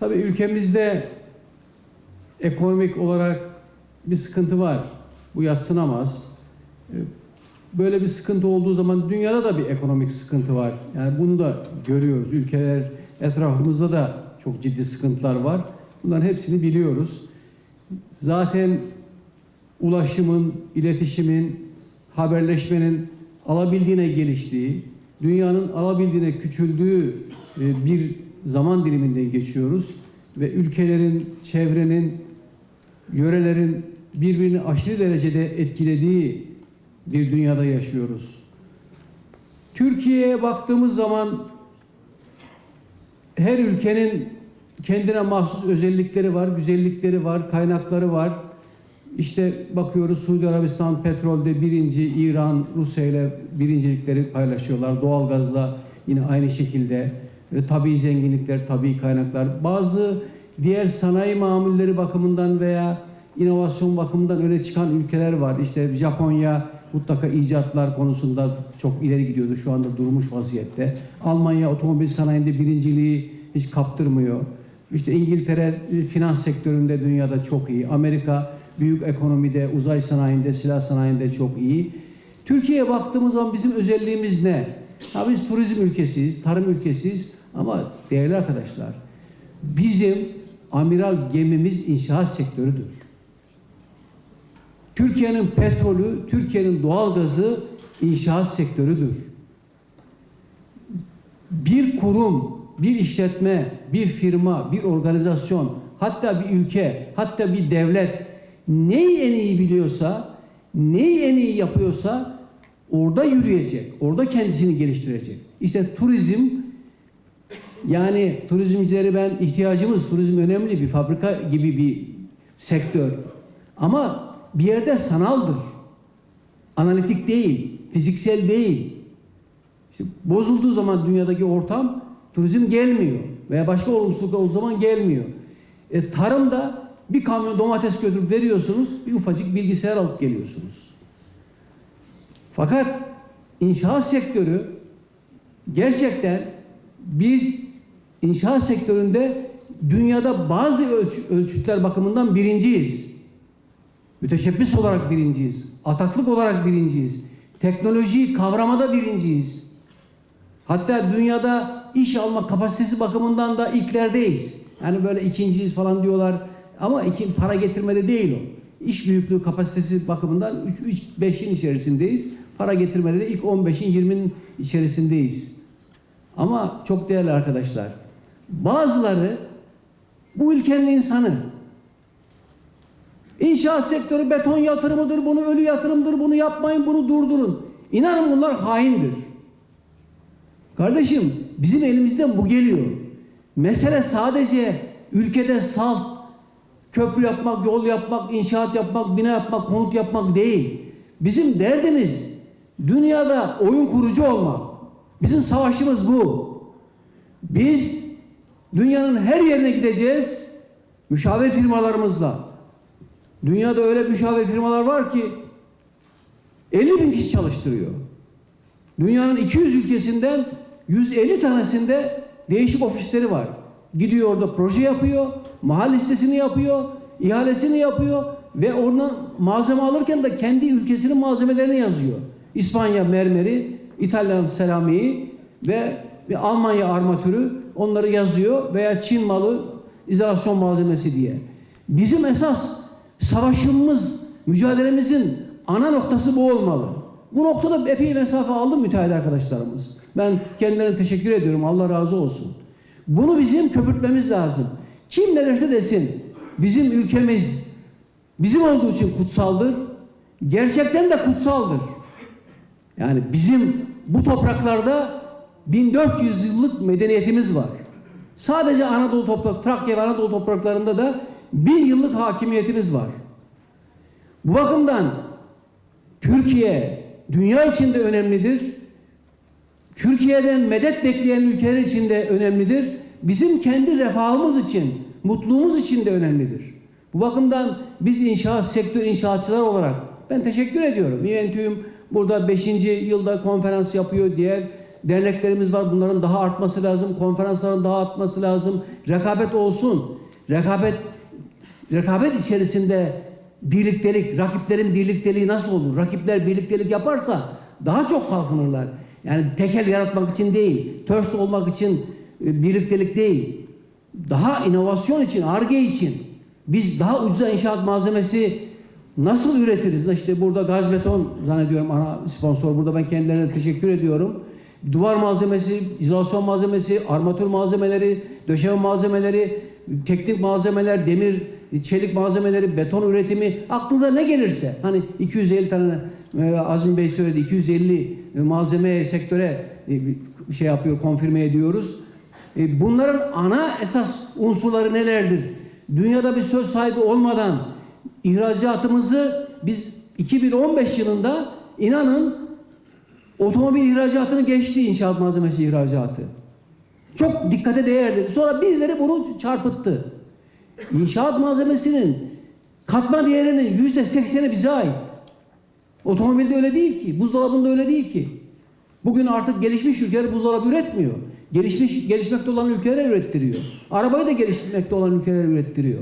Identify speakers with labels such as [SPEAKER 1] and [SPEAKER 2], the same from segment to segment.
[SPEAKER 1] Tabii ülkemizde ekonomik olarak bir sıkıntı var. Bu yatsınamaz. Ee, Böyle bir sıkıntı olduğu zaman dünyada da bir ekonomik sıkıntı var. Yani bunu da görüyoruz. Ülkeler etrafımızda da çok ciddi sıkıntılar var. Bunların hepsini biliyoruz. Zaten ulaşımın, iletişimin, haberleşmenin alabildiğine geliştiği, dünyanın alabildiğine küçüldüğü e, bir zaman diliminden geçiyoruz ve ülkelerin, çevrenin, yörelerin birbirini aşırı derecede etkilediği bir dünyada yaşıyoruz. Türkiye'ye baktığımız zaman her ülkenin kendine mahsus özellikleri var, güzellikleri var, kaynakları var. İşte bakıyoruz Suudi Arabistan petrolde birinci, İran, Rusya ile birincilikleri paylaşıyorlar. Doğalgazla yine aynı şekilde. Ve tabii zenginlikler, tabii kaynaklar. Bazı diğer sanayi mamulleri bakımından veya inovasyon bakımından öne çıkan ülkeler var. İşte Japonya mutlaka icatlar konusunda çok ileri gidiyordu. Şu anda durmuş vaziyette. Almanya otomobil sanayinde birinciliği hiç kaptırmıyor. İşte İngiltere e, finans sektöründe dünyada çok iyi. Amerika büyük ekonomide, uzay sanayinde, silah sanayinde çok iyi. Türkiye'ye baktığımız zaman bizim özelliğimiz ne? Ha biz turizm ülkesiyiz, tarım ülkesiyiz ama değerli arkadaşlar bizim amiral gemimiz inşaat sektörüdür. Türkiye'nin petrolü, Türkiye'nin doğalgazı inşaat sektörüdür. Bir kurum, bir işletme, bir firma, bir organizasyon, hatta bir ülke, hatta bir devlet neyi en iyi biliyorsa, neyi en iyi yapıyorsa orada yürüyecek, orada kendisini geliştirecek. İşte turizm yani turizmcileri ben ihtiyacımız, turizm önemli bir fabrika gibi bir sektör. Ama bir yerde sanaldır. Analitik değil, fiziksel değil. İşte bozulduğu zaman dünyadaki ortam turizm gelmiyor veya başka olumsuzluk olduğu zaman gelmiyor. E, tarımda bir kamyon domates götürüp veriyorsunuz, bir ufacık bilgisayar alıp geliyorsunuz. Fakat inşaat sektörü gerçekten biz inşaat sektöründe dünyada bazı ölç- ölçütler bakımından birinciyiz. Müteşebbis olarak birinciyiz. Ataklık olarak birinciyiz. Teknolojiyi kavramada birinciyiz. Hatta dünyada iş alma kapasitesi bakımından da ilklerdeyiz. Yani böyle ikinciyiz falan diyorlar. Ama iki, para getirmede değil o. İş büyüklüğü kapasitesi bakımından 3-5'in içerisindeyiz. Para getirmede de ilk 15'in 20'nin içerisindeyiz. Ama çok değerli arkadaşlar. Bazıları bu ülkenin insanı. İnşaat sektörü beton yatırımıdır, bunu ölü yatırımdır, bunu yapmayın, bunu durdurun. İnanın bunlar haindir. Kardeşim bizim elimizden bu geliyor. Mesele sadece ülkede salt, köprü yapmak, yol yapmak, inşaat yapmak, bina yapmak, konut yapmak değil. Bizim derdimiz dünyada oyun kurucu olmak. Bizim savaşımız bu. Biz dünyanın her yerine gideceğiz müşavir firmalarımızla. Dünyada öyle müşavir firmalar var ki 50 bin kişi çalıştırıyor. Dünyanın 200 ülkesinden 150 tanesinde değişik ofisleri var. Gidiyor orada proje yapıyor, mahal listesini yapıyor, ihalesini yapıyor ve oradan malzeme alırken de kendi ülkesinin malzemelerini yazıyor. İspanya mermeri, İtalyan seramiği ve Almanya armatürü onları yazıyor veya Çin malı izolasyon malzemesi diye. Bizim esas savaşımız, mücadelemizin ana noktası bu olmalı. Bu noktada epey mesafe aldı müteahhit arkadaşlarımız. Ben kendilerine teşekkür ediyorum. Allah razı olsun. Bunu bizim köpürtmemiz lazım. Kim ne derse desin. Bizim ülkemiz bizim olduğu için kutsaldır. Gerçekten de kutsaldır. Yani bizim bu topraklarda 1400 yıllık medeniyetimiz var. Sadece Anadolu toprak, Trakya ve Anadolu topraklarında da bin yıllık hakimiyetimiz var. Bu bakımdan Türkiye dünya içinde önemlidir. Türkiye'den medet bekleyen ülkeler için de önemlidir. Bizim kendi refahımız için, mutluluğumuz için de önemlidir. Bu bakımdan biz inşaat sektör inşaatçılar olarak ben teşekkür ediyorum. İventüğüm burada 5. yılda konferans yapıyor. Diğer derneklerimiz var. Bunların daha artması lazım. Konferansların daha artması lazım. Rekabet olsun. Rekabet rekabet içerisinde birliktelik, rakiplerin birlikteliği nasıl olur? Rakipler birliktelik yaparsa daha çok kalkınırlar. Yani tekel yaratmak için değil, törs olmak için e, birliktelik değil. Daha inovasyon için, ARGE için biz daha ucuza inşaat malzemesi nasıl üretiriz? İşte burada gaz beton zannediyorum ana sponsor. Burada ben kendilerine teşekkür ediyorum. Duvar malzemesi, izolasyon malzemesi, armatür malzemeleri, döşeme malzemeleri, teknik malzemeler, demir, çelik malzemeleri, beton üretimi aklınıza ne gelirse hani 250 tane e, Azmi Bey söyledi 250 malzeme sektöre e, şey yapıyor konfirme ediyoruz. E, Bunların ana esas unsurları nelerdir? Dünyada bir söz sahibi olmadan ihracatımızı biz 2015 yılında inanın otomobil ihracatını geçti inşaat malzemesi ihracatı. Çok dikkate değerdir. Sonra birileri bunu çarpıttı. İnşaat malzemesinin katma değerinin yüzde sekseni bize ait. Otomobilde öyle değil ki. Buzdolabında öyle değil ki. Bugün artık gelişmiş ülkeler buzdolabı üretmiyor. Gelişmiş, gelişmekte olan ülkeler ürettiriyor. Arabayı da gelişmekte olan ülkeler ürettiriyor.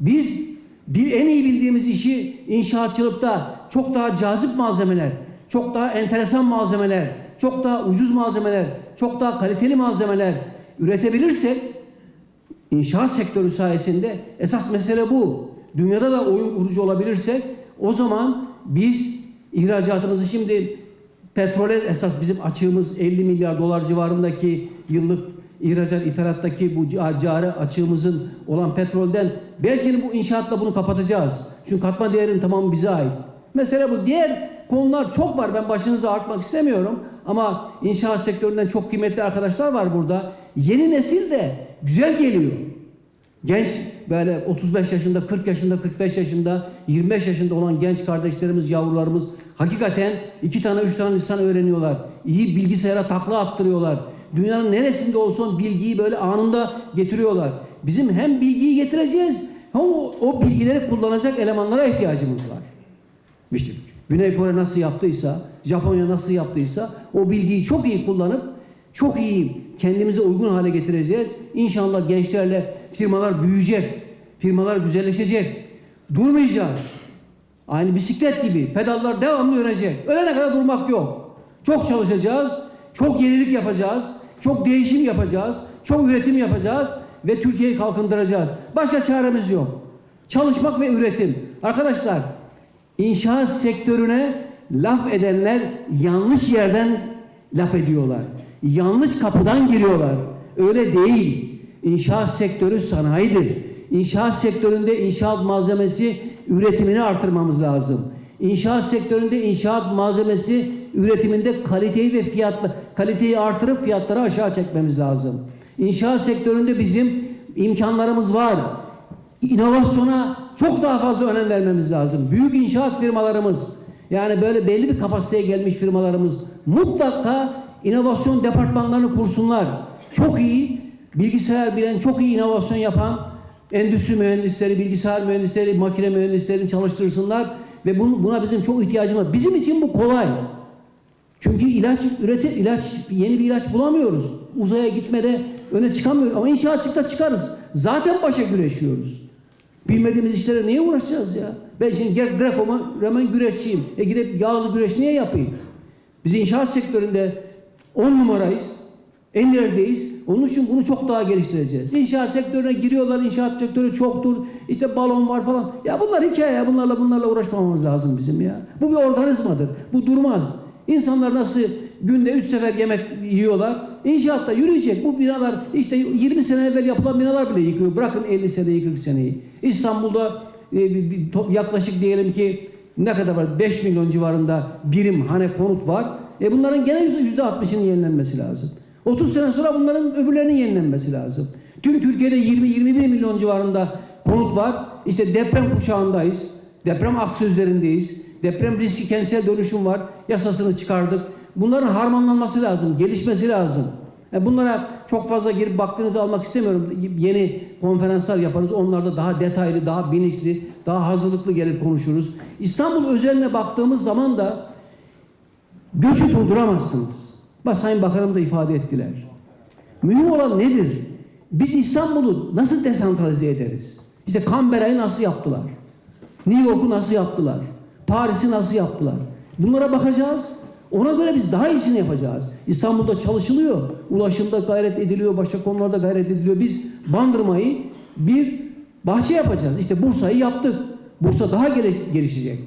[SPEAKER 1] Biz bir en iyi bildiğimiz işi inşaatçılıkta çok daha cazip malzemeler, çok daha enteresan malzemeler, çok daha ucuz malzemeler, çok daha kaliteli malzemeler üretebilirsek İnşaat sektörü sayesinde esas mesele bu. Dünyada da oyun kurucu olabilirsek o zaman biz ihracatımızı şimdi petrole esas bizim açığımız 50 milyar dolar civarındaki yıllık ihracat ithalattaki bu cari açığımızın olan petrolden belki bu inşaatla bunu kapatacağız. Çünkü katma değerin tamamı bize ait. Mesela bu diğer konular çok var. Ben başınızı artmak istemiyorum. Ama inşaat sektöründen çok kıymetli arkadaşlar var burada. Yeni nesil de güzel geliyor. Genç böyle 35 yaşında, 40 yaşında, 45 yaşında, 25 yaşında olan genç kardeşlerimiz, yavrularımız hakikaten iki tane, üç tane lisan öğreniyorlar. İyi bilgisayara takla attırıyorlar. Dünyanın neresinde olsun bilgiyi böyle anında getiriyorlar. Bizim hem bilgiyi getireceğiz hem o, o bilgileri kullanacak elemanlara ihtiyacımız var. İşte Güney Kore nasıl yaptıysa, Japonya nasıl yaptıysa o bilgiyi çok iyi kullanıp çok iyi kendimize uygun hale getireceğiz. İnşallah gençlerle firmalar büyüyecek, firmalar güzelleşecek. Durmayacağız. Aynı bisiklet gibi pedallar devamlı dönecek. Ölene kadar durmak yok. Çok çalışacağız, çok yenilik yapacağız, çok değişim yapacağız, çok üretim yapacağız ve Türkiye'yi kalkındıracağız. Başka çaremiz yok. Çalışmak ve üretim. Arkadaşlar İnşaat sektörüne laf edenler yanlış yerden laf ediyorlar. Yanlış kapıdan giriyorlar. Öyle değil. İnşaat sektörü sanayidir. İnşaat sektöründe inşaat malzemesi üretimini artırmamız lazım. İnşaat sektöründe inşaat malzemesi üretiminde kaliteyi ve fiyatla kaliteyi artırıp fiyatları aşağı çekmemiz lazım. İnşaat sektöründe bizim imkanlarımız var. İnovasyona çok daha fazla önem vermemiz lazım. Büyük inşaat firmalarımız, yani böyle belli bir kapasiteye gelmiş firmalarımız mutlaka inovasyon departmanlarını kursunlar. Çok iyi, bilgisayar bilen, çok iyi inovasyon yapan endüstri mühendisleri, bilgisayar mühendisleri, makine mühendislerini çalıştırsınlar ve buna bizim çok ihtiyacımız var. Bizim için bu kolay. Çünkü ilaç ürete ilaç yeni bir ilaç bulamıyoruz. Uzaya gitmede öne çıkamıyoruz ama inşaatçılıkta çıkarız. Zaten başa güreşiyoruz. Bilmediğimiz işlere niye uğraşacağız ya? Ben şimdi gel Greco Roman güreşçiyim. E gidip yağlı güreş niye yapayım? Biz inşaat sektöründe on numarayız. En ilerideyiz. Onun için bunu çok daha geliştireceğiz. İnşaat sektörüne giriyorlar. İnşaat sektörü çoktur. İşte balon var falan. Ya bunlar hikaye. Bunlarla bunlarla uğraşmamamız lazım bizim ya. Bu bir organizmadır. Bu durmaz. İnsanlar nasıl günde üç sefer yemek yiyorlar. İnşaatta yürüyecek. Bu binalar işte 20 sene evvel yapılan binalar bile yıkıyor. Bırakın 50 seneyi 40 seneyi. İstanbul'da e, yaklaşık diyelim ki ne kadar var? 5 milyon civarında birim hane konut var. E bunların gene yüzde 60'ının yenilenmesi lazım. 30 sene sonra bunların öbürlerinin yenilenmesi lazım. Tüm Türkiye'de 20-21 milyon civarında konut var. İşte deprem kuşağındayız. Deprem aksı üzerindeyiz. Deprem riski kentsel dönüşüm var. Yasasını çıkardık. Bunların harmanlanması lazım, gelişmesi lazım. E bunlara çok fazla girip baktığınızı almak istemiyorum. Yeni konferanslar yaparız. Onlarda daha detaylı, daha bilinçli, daha hazırlıklı gelip konuşuruz. İstanbul özeline baktığımız zaman da göçü durduramazsınız. Bak Sayın Bakanım da ifade ettiler. Mühim olan nedir? Biz İstanbul'u nasıl desantralize ederiz? İşte Canberra'yı nasıl yaptılar? New York'u nasıl yaptılar? Paris'i nasıl yaptılar? Bunlara bakacağız. Ona göre biz daha iyisini yapacağız. İstanbul'da çalışılıyor. Ulaşımda gayret ediliyor. Başka konularda gayret ediliyor. Biz Bandırma'yı bir bahçe yapacağız. İşte Bursa'yı yaptık. Bursa daha gelişecek.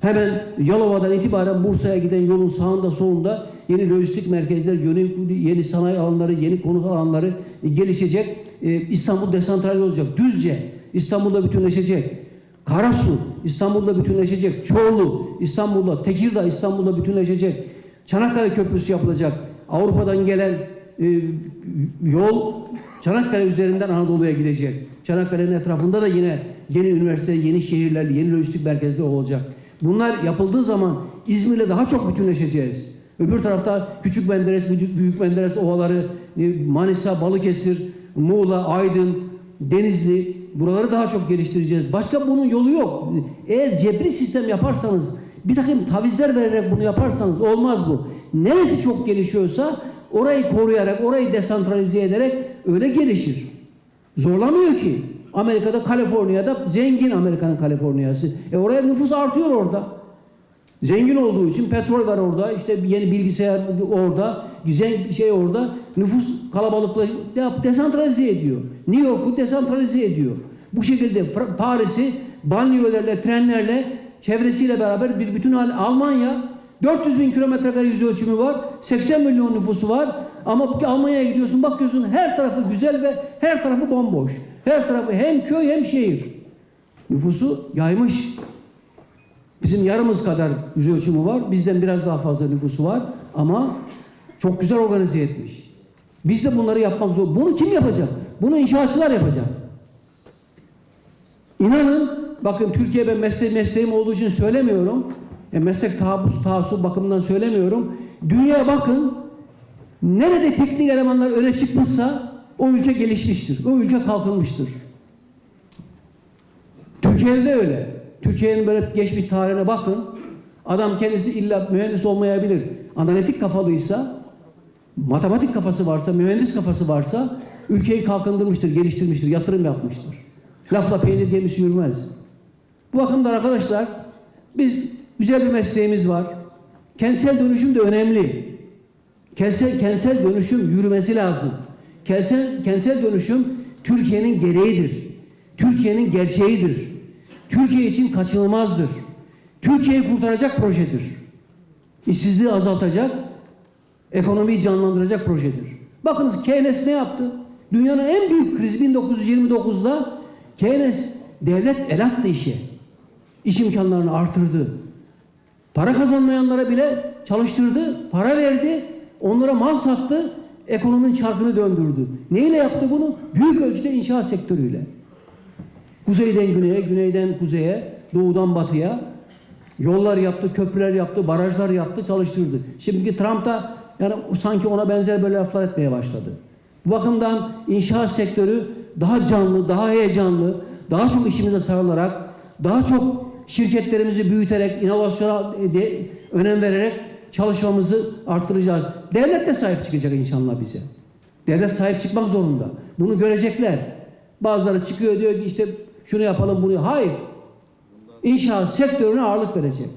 [SPEAKER 1] Hemen Yalova'dan itibaren Bursa'ya giden yolun sağında solunda yeni lojistik merkezler, yeni, yeni sanayi alanları, yeni konut alanları gelişecek. Ee, İstanbul desantralize olacak. Düzce İstanbul'da bütünleşecek. Karasu İstanbul'da bütünleşecek. Çorlu İstanbul'da, Tekirdağ İstanbul'da bütünleşecek. Çanakkale Köprüsü yapılacak. Avrupa'dan gelen e, yol Çanakkale üzerinden Anadolu'ya gidecek. Çanakkale'nin etrafında da yine yeni üniversite, yeni şehirler, yeni lojistik merkezler olacak. Bunlar yapıldığı zaman İzmir'le daha çok bütünleşeceğiz. Öbür tarafta Küçük Menderes, Büyük Büyük Menderes ovaları, e, Manisa, Balıkesir, Muğla, Aydın, Denizli buraları daha çok geliştireceğiz. Başka bunun yolu yok. Eğer cebri sistem yaparsanız, bir takım tavizler vererek bunu yaparsanız olmaz bu. Neresi çok gelişiyorsa orayı koruyarak, orayı desantralize ederek öyle gelişir. Zorlamıyor ki. Amerika'da, Kaliforniya'da zengin Amerika'nın Kaliforniyası. E oraya nüfus artıyor orada. Zengin olduğu için petrol var orada, işte yeni bilgisayar orada, güzel şey orada. Nüfus kalabalıkla desantralize ediyor. New York'u desantralize ediyor. Bu şekilde Paris'i banliyölerle, trenlerle, çevresiyle beraber bir bütün hal Almanya 400 bin kilometre kare yüz ölçümü var. 80 milyon nüfusu var. Ama Almanya'ya gidiyorsun bakıyorsun her tarafı güzel ve her tarafı bomboş. Her tarafı hem köy hem şehir. Nüfusu yaymış. Bizim yarımız kadar yüz ölçümü var. Bizden biraz daha fazla nüfusu var. Ama çok güzel organize etmiş. Biz de bunları yapmak zor. Bunu kim yapacak? Bunu inşaatçılar yapacak. İnanın, bakın Türkiye ben mesle mesleğim olduğu için söylemiyorum. E, meslek tahabbus, taassup bakımından söylemiyorum. Dünyaya bakın, nerede teknik elemanlar öne çıkmışsa o ülke gelişmiştir. O ülke kalkınmıştır. Türkiye'de de öyle. Türkiye'nin böyle geçmiş tarihine bakın. Adam kendisi illa mühendis olmayabilir. Analitik kafalıysa, matematik kafası varsa, mühendis kafası varsa ülkeyi kalkındırmıştır, geliştirmiştir, yatırım yapmıştır. Lafla peynir gemisi yürümez. Bu bakımdan arkadaşlar biz güzel bir mesleğimiz var. Kentsel dönüşüm de önemli. Kentsel, kentsel dönüşüm yürümesi lazım. Kentsel, kentsel dönüşüm Türkiye'nin gereğidir. Türkiye'nin gerçeğidir. Türkiye için kaçınılmazdır. Türkiye'yi kurtaracak projedir. İşsizliği azaltacak, ekonomiyi canlandıracak projedir. Bakınız Keynes ne yaptı? Dünyanın en büyük krizi 1929'da Keynes devlet el attı işe. İş imkanlarını artırdı. Para kazanmayanlara bile çalıştırdı, para verdi, onlara mal sattı, ekonominin çarkını döndürdü. Neyle yaptı bunu? Büyük ölçüde inşaat sektörüyle. Kuzeyden güneye, güneyden kuzeye, doğudan batıya yollar yaptı, köprüler yaptı, barajlar yaptı, çalıştırdı. Şimdiki Trump da yani sanki ona benzer böyle laflar etmeye başladı. Bu bakımdan inşaat sektörü daha canlı, daha heyecanlı, daha çok işimize sarılarak, daha çok şirketlerimizi büyüterek, inovasyona de, önem vererek çalışmamızı arttıracağız. Devlet de sahip çıkacak inşallah bize. Devlet sahip çıkmak zorunda. Bunu görecekler. Bazıları çıkıyor diyor ki işte şunu yapalım bunu. Hayır. İnşaat sektörüne ağırlık verecek.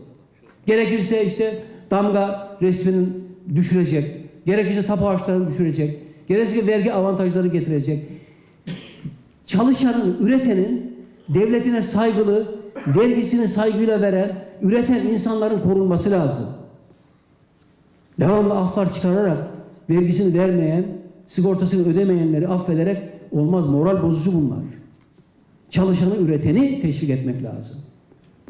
[SPEAKER 1] Gerekirse işte damga resminin düşürecek. Gerekirse tapu harçlarını düşürecek. Gerekirse vergi avantajları getirecek. Çalışanın, üretenin devletine saygılı, vergisini saygıyla veren, üreten insanların korunması lazım. Devamlı aflar çıkararak vergisini vermeyen, sigortasını ödemeyenleri affederek olmaz. Moral bozucu bunlar. Çalışanı, üreteni teşvik etmek lazım.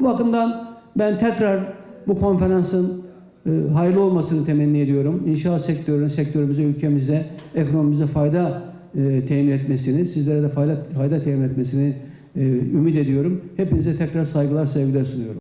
[SPEAKER 1] Bu bakımdan ben tekrar bu konferansın e, hayırlı olmasını temenni ediyorum. İnşaat sektörünün, sektörümüze, ülkemize, ekonomimize fayda e, temin etmesini, sizlere de fayda, fayda temin etmesini e, ümit ediyorum. Hepinize tekrar saygılar, sevgiler sunuyorum.